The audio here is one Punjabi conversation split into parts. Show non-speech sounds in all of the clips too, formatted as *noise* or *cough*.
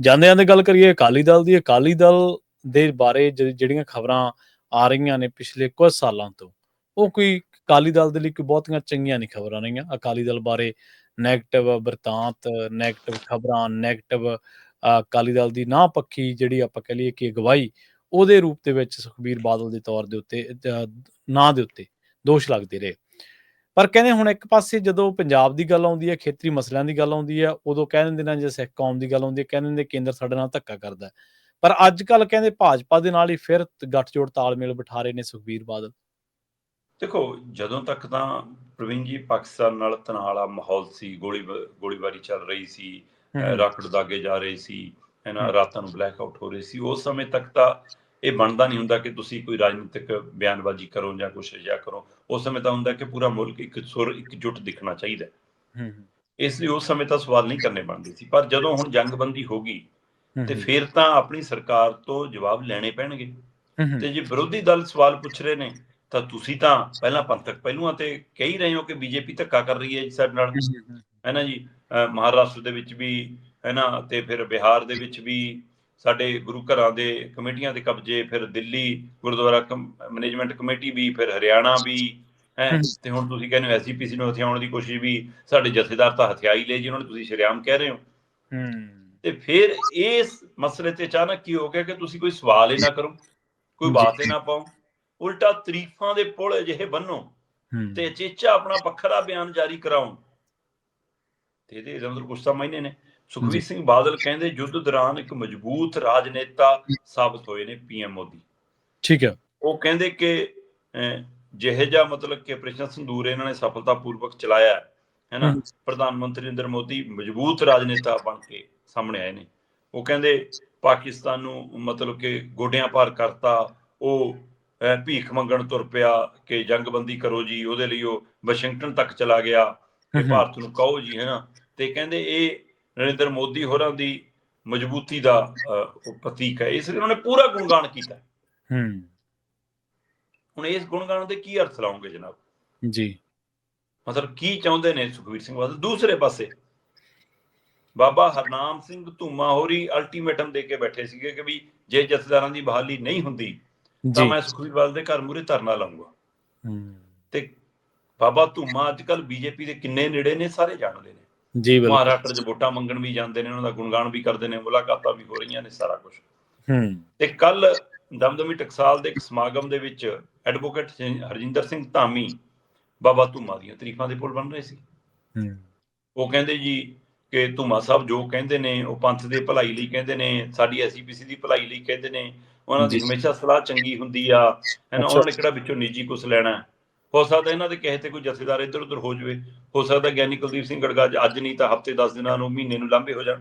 ਜਾਂਦੇ ਜਾਂਦੇ ਗੱਲ ਕਰੀਏ, ਅਕਾਲੀ ਦਲ ਦੀ, ਅਕਾਲੀ ਦਲ ਦੇ ਬਾਰੇ ਜਿਹੜੀਆਂ ਖਬਰਾਂ ਆ ਰਹੀਆਂ ਨੇ ਪਿਛਲੇ ਕੁਝ ਸਾਲਾਂ ਤੋਂ, ਉਹ ਕੋਈ ਅਕਾਲੀ ਦਲ ਦੇ ਲਈ ਕੋਈ ਬਹੁਤੀਆਂ ਚੰਗੀਆਂ ਨਹੀਂ ਖਬਰਾਂ ਰਹੀਆਂ। ਅਕਾਲੀ ਦਲ ਬਾਰੇ 네ਗੇਟਿਵ ਵਰਤਾਂਤ 네ਗੇਟਿਵ ਖਬਰਾਂ 네ਗੇਟਿਵ ਅਕਾਲੀ ਦਲ ਦੀ ਨਾ ਪੱਖੀ ਜਿਹੜੀ ਆਪਾਂ ਕਹ ਲਈਏ ਕਿ ਅਗਵਾਈ, ਉਹਦੇ ਰੂਪ ਦੇ ਵਿੱਚ ਸੁਖਬੀਰ ਬਾਦਲ ਦੇ ਤੌਰ ਦੇ ਉੱਤੇ ਨਾਂ ਦੇ ਉੱਤੇ ਦੋਸ਼ ਲੱਗਦੇ ਰਹੇ। ਪਰ ਕਹਿੰਦੇ ਹੁਣ ਇੱਕ ਪਾਸੇ ਜਦੋਂ ਪੰਜਾਬ ਦੀ ਗੱਲ ਆਉਂਦੀ ਹੈ ਖੇਤਰੀ ਮਸਲਿਆਂ ਦੀ ਗੱਲ ਆਉਂਦੀ ਹੈ ਉਦੋਂ ਕਹਿ ਦਿੰਦੇ ਨੇ ਜੇ ਸਿੱਖ ਕੌਮ ਦੀ ਗੱਲ ਆਉਂਦੀ ਹੈ ਕਹਿ ਦਿੰਦੇ ਕੇਂਦਰ ਸਾਡੇ ਨਾਲ ਧੱਕਾ ਕਰਦਾ। ਪਰ ਅੱਜ ਕੱਲ ਕਹਿੰਦੇ ਭਾਜਪਾ ਦੇ ਨਾਲ ਹੀ ਫਿਰ ਗੱਠਜੋੜ ਤਾਲਮੇਲ ਬਿਠਾ ਰਹੇ ਨੇ ਸੁਖਬੀਰ ਬਾਦਲ ਦੇਖੋ ਜਦੋਂ ਤੱਕ ਤਾਂ ਪ੍ਰਵੀਨ ਜੀ ਪਾਕਿਸਤਾਨ ਨਾਲ ਤਣਾਅ ਵਾਲਾ ਮਾਹੌਲ ਸੀ ਗੋਲੀ ਗੋਲੀਬਾਰੀ ਚੱਲ ਰਹੀ ਸੀ ਰਾਕਟ ਦਾਗੇ ਜਾ ਰਹੇ ਸੀ ਨਾ ਹਮ। ਰਾਤਾਂ ਨੂੰ ਬਲੈਕ ਆਊਟ ਹੋ ਰਹੇ ਸੀ ਉਸ ਸਮੇਂ ਤੱਕ ਤਾਂ ਇਹ ਬਣਦਾ ਨਹੀਂ ਹੁੰਦਾ ਕਿ ਤੁਸੀਂ ਕੋਈ ਰਾਜਨੀਤਿਕ ਬਿਆਨਬਾਜ਼ੀ ਕਰੋ ਜਾਂ ਕੁਛ ਅਜਿਹਾ ਕਰੋ। ਉਸ ਸਮੇਂ ਤਾਂ ਹੁੰਦਾ ਕਿ ਪੂਰਾ ਮੁਲਕ ਇੱਕ ਸੁਰ ਇਕਜੁੱਟ ਦਿਖਣਾ ਚਾਹੀਦਾ ਹੈ। ਹੂੰ ਇਸ ਲਈ ਉਸ ਸਮੇਂ ਤਾਂ ਸਵਾਲ ਨਹੀਂ ਕਰਨੇ ਬਣਦੇ ਸੀ। ਪਰ ਜਦੋਂ ਹੁਣ ਜੰਗਬੰਦੀ ਹੋ ਗਈ ਤੇ ਫਿਰ ਤਾਂ ਆਪਣੀ ਸਰਕਾਰ ਤੋਂ ਜਵਾਬ ਲੈਣੇ ਪੈਣਗੇ। ਤੇ ਜੇ ਵਿਰੋਧੀ ਦਲ ਸਵਾਲ ਪੁੱਛ ਰਹੇ ਨੇ ਤਾਂ ਤੁਸੀਂ ਤਾਂ ਪਹਿਲਾਂ ਪੰਥਕ ਪਹਿਲੂਆਂ ਤੇ ਕਹੀ ਰਹੇ ਹੋ ਕਿ ਬੀਜੇਪੀ ਧੱਕਾ ਕਰ ਰਹੀ ਹੈ ਜੀ ਸਾਡੇ ਨਾਲ। ਹੈ ਨਾ ਜੀ? ਮਹਾਰਾਸ਼ਟਰ ਦੇ ਵਿੱਚ ਵੀ ਹੈ ਨਾ? ਤੇ ਫਿਰ ਬਿਹਾਰ ਦੇ ਵਿੱਚ ਵੀ ਸਾਡੇ ਗੁਰੂ ਘਰਾਂ ਦੇ ਕਮੇਟੀਆਂ ਦੇ ਕਬਜ਼ੇ ਫਿਰ ਦਿੱਲੀ ਗੁਰਦੁਆਰਾ ਮੈਨੇਜਮੈਂਟ ਕਮੇਟੀ ਵੀ ਫਿਰ ਹਰਿਆਣਾ ਵੀ ਹੈ। ਤੇ ਹੁਣ ਤੁਸੀਂ ਕਹਿੰਦੇ ਹੋ ਐਸਜੀਪੀਸੀ ਨੂੰ ਹਥਿਆਉਣ ਦੀ ਕੋਸ਼ਿਸ਼ ਵੀ ਸਾਡੇ ਜਥੇਦਾਰ ਤਾਂ ਹਥਿਆਈ ਲਏ ਜੀ ਉਹਨਾਂ ਨੂੰ ਤੁਸੀਂ ਸ਼ਰਿਆਮ ਕਹਿ ਰਹੇ ਹੋ। ਹੂੰ। ਤੇ ਫਿਰ ਇਸ ਮਸਲੇ ਤੇ ਅਚਾਨਕ ਕੀ ਹੋ ਗਿਆ ਕਿ ਤੁਸੀਂ ਕੋਈ ਸਵਾਲ ਹੀ ਨਾ ਕਰੋ ਕੋਈ। ਬਾਤ ਹੀ ਨਾ ਪਾਓ ਉਲਟਾ ਤਰੀਫਾਂ ਦੇ ਪੁਲ ਅਜਿਹੇ ਬੰਨੋ ਤੇ ਚੇਚਾ ਆਪਣਾ ਵੱਖਰਾ ਬਿਆਨ ਜਾਰੀ ਕਰਾਉਣ ਤੇ ਇਹਦੇ ਅੰਦਰ ਕੁਛ ਤਾਂ ਮਾਇਨੇ ਨੇ। ਜੀ। ਸੁਖਵੀਰ ਸਿੰਘ ਬਾਦਲ ਕਹਿੰਦੇ ਯੁੱਧ ਦੌਰਾਨ ਇੱਕ ਮਜ਼ਬੂਤ ਰਾਜਨੇਤਾ ਸਾਬਤ ਹੋਏ ਨੇ ਪੀਐਮ ਮੋਦੀ ਠੀਕ ਹੈ ਉਹ ਕਹਿੰਦੇ ਕਿ ਜਿਹੇ ਜਿਹਾ ਮਤਲਬ ਕਿ ਆਪਰੇਸ਼ਨ ਸੰਦੂਰ ਇਹਨਾਂ ਨੇ ਸਫਲਤਾਪੂਰਵਕ ਚਲਾਇਆ ਹੈ, ਹੈ ਨਾ ਹਮ। ਪ੍ਰਧਾਨ ਮੰਤਰੀ ਨਰਿੰਦਰ ਮੋਦੀ ਮਜ਼ਬੂਤ ਰਾਜਨੇਤਾ ਬਣ ਕੇ ਸਾਹਮਣੇ ਆਏ ਨੇ ਉਹ ਕਹਿੰਦੇ ਪਾਕਿਸਤਾਨ ਨੂੰ ਮਤਲਬ ਕਿ ਗੋਡਿਆਂ ਪਾਰ ਕਰਤਾ ਉਹ ਭੀਖ ਮੰਗਣ ਤੁਰ ਪਿਆ ਕਿ ਜੰਗਬੰਦੀ ਕਰੋ ਜੀ ਉਹਦੇ ਲਈ ਉਹ ਵਾਸ਼ਿੰਗਟਨ ਤੱਕ ਚਲਾ ਗਿਆ ਕਿ। ਭਾਰਤ ਨੂੰ ਕਹੋ ਜੀ ਹੈ ਨਾ ਤੇ ਕਹਿੰਦੇ ਇਹ ਨਰਿੰਦਰ ਮੋਦੀ ਹੋਰਾਂ ਦੀ ਮਜ਼ਬੂਤੀ ਦਾ ਪ੍ਰਤੀਕ ਹੈ। ਇਸ ਲਈ ਉਹਨਾਂ ਨੇ ਪੂਰਾ ਗੁਣਗਾਨ ਕੀਤਾ। ਹੂੰ। ਹੁਣ ਇਸ ਗੁਣਗਾਨ ਦੇ ਕੀ ਅਰਥ ਲਾਉਂਗੇ ਜਨਾਬ? ਜੀ। ਮਤਲਬ ਕੀ ਚਾਹੁੰਦੇ ਨੇ ਸੁਖਵੀਰ ਸਿੰਘ ਬਾਦਲ? ਦੂਸਰੇ ਪਾਸੇ ਬਾਬਾ ਹਰਨਾਮ ਸਿੰਘ ਧੂਮਾ ਹੋਰੀ ਅਲਟੀਮੇਟਮ ਦੇ ਕੇ ਬੈਠੇ ਸੀਗੇ ਕਿ ਵੀ ਜੇ ਜਥੇਦਾਰਾਂ ਦੀ ਬਹਾਲੀ ਨਹੀਂ ਹੁੰਦੀ ਤਾਂ ਮੈਂ ਸੁਖਵੀਰ ਬਾਦਲ ਦੇ ਘਰ ਮੂਰੇ ਧਰਨਾ ਲਾਉਂਗਾ ਤੇ ਬਾਬਾ ਧੂਮਾ ਅੱਜ ਕੱਲ ਬੀਜੇਪੀ ਦੇ ਕਿੰਨੇ ਨੇੜੇ ਨੇ ਸਾਰੇ ਜਾਣਦੇ ਨੇ। ਜੀ ਬਿਲਕੁਲ। ਮਹਾਰਾਸ਼ਟਰ 'ਚ ਵੋਟਾਂ ਮੰਗਣ ਵੀ ਜਾਂਦੇ ਨੇ ਉਹਨਾਂ ਦਾ ਗੁਣਗਾਨ ਵੀ ਕਰਦੇ ਨੇ ਮੁਲਾਕਾਤਾਂ ਵੀ ਹੋ ਰਹੀਆਂ ਨੇ ਸਾਰਾ ਕੁਝ ਹੂੰ। ਤੇ ਕੱਲ ਦਮਦਮੀ ਟਕਸਾਲ ਦੇ ਇੱਕ ਸਮਾਗਮ ਦੇ ਵਿੱਚ ਐਡਵੋਕੇਟ ਹਰਜਿੰਦਰ ਸਿੰਘ ਧਾਮੀ ਬਾਬਾ ਧੂਮਾ ਦੀਆਂ ਤਾਰੀਫਾਂ ਦੇ ਪੁਲ ਬਣ ਰਹੇ ਸੀ। ਹੂੰ। ਉਹ ਕਹਿੰਦੇ ਜੀ ਕਿ ਧੂਮਾ ਸਾਹਿਬ ਜੋ ਕਹਿੰਦੇ ਨੇ ਉਹ ਪੰਥ ਦੇ ਭਲਾਈ ਲਈ ਕਹਿੰਦੇ ਨੇ ਸਾਡੀ ਐਸਜੀਪੀਸੀ ਦੀ ਭਲਾਈ ਲਈ ਕਹਿੰਦੇ ਨੇ ਉਹਨਾਂ ਦੀ। ਹਮੇਸ਼ਾ ਸਲਾਹ ਚੰਗੀ ਹੁੰਦੀ ਆ। ਹੈ ਨਾ ਅੱਛਾ। ਉਹਨਾਂ ਨੇ ਕਿਹੜਾ ਵਿੱਚੋਂ ਨਿੱਜੀ ਕੁਝ ਲੈਣਾ ਹੈ। ਸਕਦਾ ਇਹਨਾਂ ਦੇ ਕਹੇ ਤੇ ਕੋਈ ਜਥੇਦਾਰ ਇੱਧਰ ਉੱਧਰ ਹੋ ਜਾਵੇ। ਹੋ ਸਕਦਾ ਗਿਆਨੀ ਕੁਲਦੀਪ ਸਿੰਘ ਗੜਗਾ ਅੱਜ ਨਹੀਂ ਤਾਂ ਹਫ਼ਤੇ 10 ਦਿਨਾਂ ਨੂੰ ਮਹੀਨੇ ਨੂੰ ਲਾਂਭੇ ਹੋ ਜਾਣ।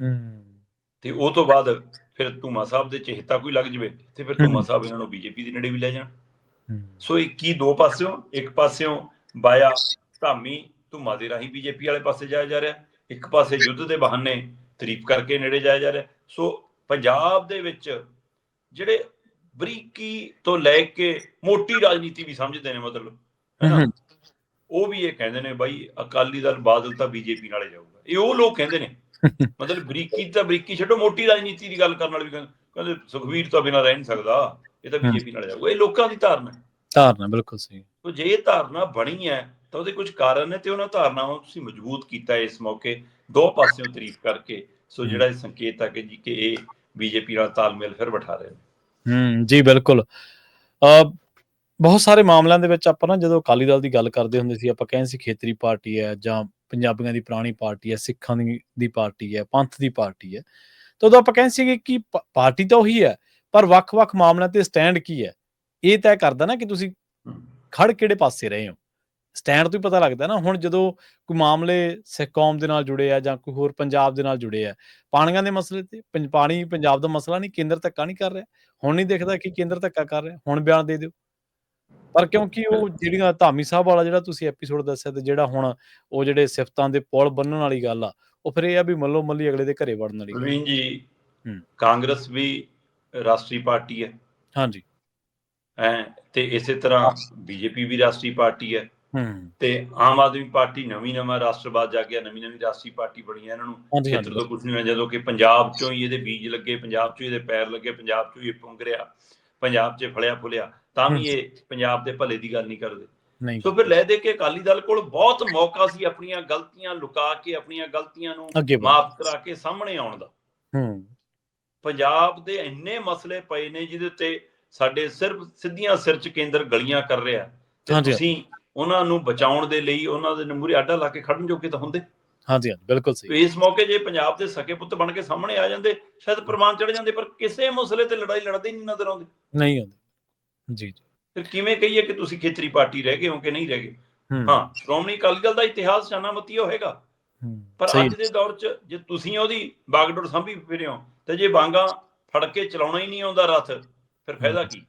ਹੂੰ। ਤੇ ਉਹ ਤੋਂ ਬਾਅਦ ਫਿਰ ਧੂਮਾ ਸਾਹਿਬ ਦੇ ਚਿਹਤਾ ਕੋਈ ਲੱਗ ਜਵੇ ਤੇ ਫਿਰ ਧੂਮਾ। ਸਾਹਿਬ ਇਹਨਾਂ ਨੂੰ ਬੀਜੇਪੀ ਦੇ ਨੇੜੇ ਵੀ ਲੈ ਜਾਣ। ਸੋ ਇਹ ਕੀ ਦੋ ਪਾਸਿਓਂ? ਇੱਕ ਪਾਸਿਓਂ ਬਾਇਆ ਧਾਮੀ ਧੂਮਾ ਦੇ ਰਾਹੀਂ ਬੀਜੇਪੀ ਵਾਲੇ ਪਾਸੇ ਜਾਇਆ ਜਾ ਰਿਹਾ। ਇੱਕ ਪਾਸੇ ਯੁੱਧ ਦੇ ਬਹਾਨੇ ਤਾਰੀਫ ਕਰਕੇ ਨੇੜੇ ਜਾਇਆ ਜਾ ਰਿਹਾ। ਸੋ ਪੰਜਾਬ ਦੇ ਵਿੱਚ ਜਿਹੜੇ ਬਰੀਕੀ ਤੋਂ ਲੈ ਕੇ ਮੋਟੀ ਰਾਜਨੀਤੀ ਵੀ ਸਮਝਦੇ ਨੇ ਮਤਲਬ ਹੈਨਾ ਉਹ ਵੀ ਇਹ ਕਹਿੰਦੇ ਨੇ ਬਾਈ ਅਕਾਲੀ ਦਲ ਬਾਦਲ ਤਾਂ ਬੀਜੇਪੀ ਨਾਲੇ ਜਾਊਗਾ। ਇਹ ਉਹ ਲੋਕ ਕਹਿੰਦੇ ਨੇ। *laughs* ਮਤਲਬ ਬਰੀਕੀ ਤਾਂ ਬਰੀਕੀ ਛੱਡੋ ਮੋਟੀ ਰਾਜਨੀਤੀ ਦੀ ਗੱਲ ਕਰਨ ਵਾਲੇ ਵੀ ਕਹਿੰਦੇ ਸੁਖਵੀਰ ਤਾਂ ਬਿਨਾਂ ਰਹਿ ਨਹੀਂ ਸਕਦਾ ਇਹ ਤਾਂ। ਬੀਜੇਪੀ ਨਾਲ ਜਾਊਗਾ। ਇਹ ਲੋਕਾਂ ਦੀ ਧਾਰਨਾ ਹੈ। ਧਾਰਨਾ ਬਿਲਕੁਲ ਸਹੀ। ਤੋ ਜੇ ਇਹ ਧਾਰਨਾ ਬਣੀ ਹੈ ਤਾਂ ਉਹਦੇ ਕੁਝ ਕਾਰਨ ਨੇ ਤੇ ਉਹਨਾਂ ਧਾਰਨਾਵਾਂ ਨੂੰ ਤੁਸੀਂ ਮਜ਼ਬੂਤ ਕੀਤਾ ਇਸ ਮੌਕੇ ਦੋ ਪਾਸਿਓਂ ਤਾਰੀਫ ਕਰਕੇ। ਸੋ ਜਿਹੜਾ ਇਹ ਸੰਕੇਤ ਆ ਕਿ ਜੀ ਕਿ ਇਹ ਬੀਜੇਪੀ ਨਾਲ ਤਾਲਮੇਲ ਫਿਰ ਬਿਠਾ ਰਹੇ ਨੇ। ਹੂੰ, ਜੀ ਬਿਲਕੁਲ। ਅ, ਬਹੁਤ ਸਾਰੇ ਮਾਮਲਿਆਂ ਦੇ ਵਿੱਚ ਆਪਾਂ ਨਾ ਜਦੋਂ ਅਕਾਲੀ ਦਲ ਦੀ ਗੱਲ ਕਰਦੇ ਹੁੰਦੇ ਸੀ, ਆਪਾਂ ਕਹਿੰਦੇ ਸੀ ਖੇਤਰੀ ਪਾਰਟੀ ਹੈ ਜਾਂ ਪੰਜਾਬੀਆਂ ਦੀ ਪੁਰਾਣੀ ਪਾਰਟੀ ਹੈ, ਸਿੱਖਾਂ ਦੀ ਦੀ ਪਾਰਟੀ ਹੈ, ਪੰਥ ਦੀ ਪਾਰਟੀ ਹੈ। ਤਾਂ ਉਦੋਂ ਆਪਾਂ ਕਹਿੰਦੇ ਸੀਗੇ ਕਿ ਪਾਰਟੀ ਤਾਂ ਉਹੀ ਹੈ, ਪਰ ਵੱਖ-ਵੱਖ ਮਾਮਲਿਆਂ ਤੇ ਸਟੈਂਡ ਕੀ ਹੈ? ਇਹ ਤੈਅ ਕਰਦਾ ਨਾ ਕਿ ਤੁਸੀਂ ਖੜ ਕਿਹੜੇ ਪਾਸੇ ਰਹੇ ਹੋ। ਸਟੈਂਡ ਤੋਂ ਹੀ ਪਤਾ ਲੱਗਦਾ ਨਾ ਹੁਣ ਜਦੋਂ ਕੋਈ ਮਾਮਲੇ ਸਿੱਖ ਕੌਮ ਦੇ ਨਾਲ ਜੁੜੇ ਆ ਜਾਂ ਕੋਈ ਹੋਰ ਪੰਜਾਬ ਦੇ ਨਾਲ ਜੁੜੇ ਆ ਪਾਣੀਆਂ ਦੇ ਮਸਲੇ ਤੇ ਪੰਜ- ਪਾਣੀ ਪੰਜਾਬ ਦਾ ਮਸਲਾ ਨਹੀਂ ਕੇਂਦਰ ਧੱਕਾ ਨਹੀਂ ਕਰ ਰਿਹਾ। ਹੁਣ ਨਹੀਂ ਦਿਖਦਾ ਕਿ ਕੇਂਦਰ ਧੱਕਾ ਕਰ ਰਿਹਾ ਹੁਣ ਬਿਆਨ ਦੇ ਦਿਓ। ਪਰ ਕਿਉਂਕਿ ਉਹ ਜਿਹੜੀਆਂ ਧਾਮੀ ਸਾਹਿਬ ਵਾਲਾ ਜਿਹੜਾ ਤੁਸੀਂ ਐਪੀਸੋਡ ਦੱਸਿਆ ਤੇ ਜਿਹੜਾ ਹੁਣ ਉਹ ਜਿਹੜੇ ਸਿਫਤਾਂ ਦੇ ਪੁਲ ਬੰਨਣ ਵਾਲੀ ਗੱਲ ਆ ਉਹ ਫਿਰ ਇਹ ਆ ਵੀ ਮੱਲੋ ਮੱਲੀ ਅਗਲੇ ਦੇ ਘਰੇ ਵੜਨ ਵਾਲੀ ਗੱਲ। ਜੀ। ਕਾਂਗਰਸ ਵੀ ਰਾਸ਼ਟਰੀ ਪਾਰਟੀ ਹੈ। ਹਾਂਜੀ। ਤੇ ਇਸੇ ਤਰ੍ਹਾਂ ਬੀਜੇਪੀ ਵੀ ਰਾਸ਼ਟਰੀ ਪਾਰਟੀ ਹੂੰ। ਤੇ ਆਮ ਆਦਮੀ ਪਾਰਟੀ ਨਵੀਂ ਨਵਾਂ ਰਾਸ਼ਟਰਵਾਦ ਜਾਗਿਆ ਨਵੀਂ ਨਵੀਂ ਰਾਸ਼ਟਰੀ ਪਾਰਟੀ ਬਣੀ ਹੈ ਇਹਨਾਂ ਨੂੰ। ਖੇਤਰ ਤੋਂ ਕੁਝ ਨਹੀਂ ਹੋਇਆ ਜਦੋਂ ਕਿ ਪੰਜਾਬ ਚੋਂ ਹੀ ਇਹਦੇ ਬੀਜ ਲੱਗੇ ਪੰਜਾਬ ਚੋਂ ਇਹਦੇ ਪੈਰ ਲੱਗੇ ਪੰਜਾਬ ਚੋਂ ਹੀ ਇਹ ਪੁੰਗਰਿਆ ਪੰਜਾਬ 'ਚ ਫਲਿਆ ਫੁਲਿਆ ਤਾਂ ਵੀ ਇਹ ਪੰਜਾਬ ਦੇ ਭਲੇ ਦੀ ਗੱਲ ਨਹੀਂ ਕਰਦੇ। ਨਹੀਂ। ਸੋ ਫਿਰ ਲੈ ਦੇ ਕੇ ਅਕਾਲੀ ਦਲ ਕੋਲ ਬਹੁਤ ਮੌਕਾ ਸੀ ਆਪਣੀਆਂ ਗਲਤੀਆਂ ਲੁਕਾ ਕੇ ਆਪਣੀਆਂ ਗਲਤੀਆਂ ਨੂੰ। ਮਾਫ ਕਰਾ ਕੇ ਸਾਹਮਣੇ ਆਉਣ ਦਾ। ਹੂੰ। ਪੰਜਾਬ ਦੇ ਇੰਨੇ ਮਸਲੇ ਪਏ ਨੇ ਜਿਹਦੇ ਉੱਤੇ ਸਾਡੇ ਸਿਰਫ ਸਿੱਧੀਆਂ ਸਿਰ 'ਚ ਕੇਂਦਰ ਗਲੀਆਂ ਕਰ ਰਿਹਾ। ਤੇ। ਤੁਸੀਂ ਉਹਨਾਂ ਨੂੰ ਬਚਾਉਣ ਦੇ ਲਈ ਉਹਨਾਂ ਦੇ ਮੂਹਰੇ ਆਡਾ ਲਾ ਕੇ ਖੜਨ ਜੋਗੇ ਤਾਂ ਹੁੰਦੇ। ਹਾਂਜੀ ਹਾਂਜੀ ਬਿਲਕੁਲ ਸਹੀ। ਇਸ ਮੌਕੇ ਜੇ ਪੰਜਾਬ ਦੇ ਸਕੇ ਪੁੱਤ ਬਣ ਕੇ ਸਾਹਮਣੇ ਆ ਜਾਂਦੇ ਸ਼ਾਇਦ ਪ੍ਰਮਾਣ ਚੜ ਜਾਂਦੇ ਪਰ ਕਿਸੇ ਮਸਲੇ ਤੇ ਲੜਾਈ ਲੜਦੇ ਨਹੀਂ ਨਜ਼ਰ ਆਉਂਦੇ। ਨਹੀਂ ਹੁੰਦੀ ਜੀ ਜੀ। ਫਿਰ ਕਿਵੇਂ ਕਹੀਏ ਕਿ ਤੁਸੀਂ ਖੇਤਰੀ ਪਾਰਟੀ ਰਹਿ ਗਏ ਹੋ ਕਿ ਨਹੀਂ ਰਹਿ ਗਏ? ਹੂੰ। ਸ਼੍ਰੋਮਣੀ ਅਕਾਲੀ ਦਲ ਦਾ ਇਤਿਹਾਸ ਸ਼ਾਨਾਮਤੀ ਹੋਏਗਾ। ਪਰ ਅੱਜ ਦੇ ਦੌਰ 'ਚ ਜੇ ਤੁਸੀਂ ਉਹਦੀ ਬਾਗਡੋਰ ਸੰਭੀ ਫਿਰੇ ਹੋ ਤੇ ਜੇ ਵਾਂਗਾ ਫੜ ਕੇ ਚਲਾਉਣਾ ਹੀ ਨਹੀਂ ਆਉਂਦਾ ਰਥ ਫਿਰ ਫਾਇਦਾ ਕੀ?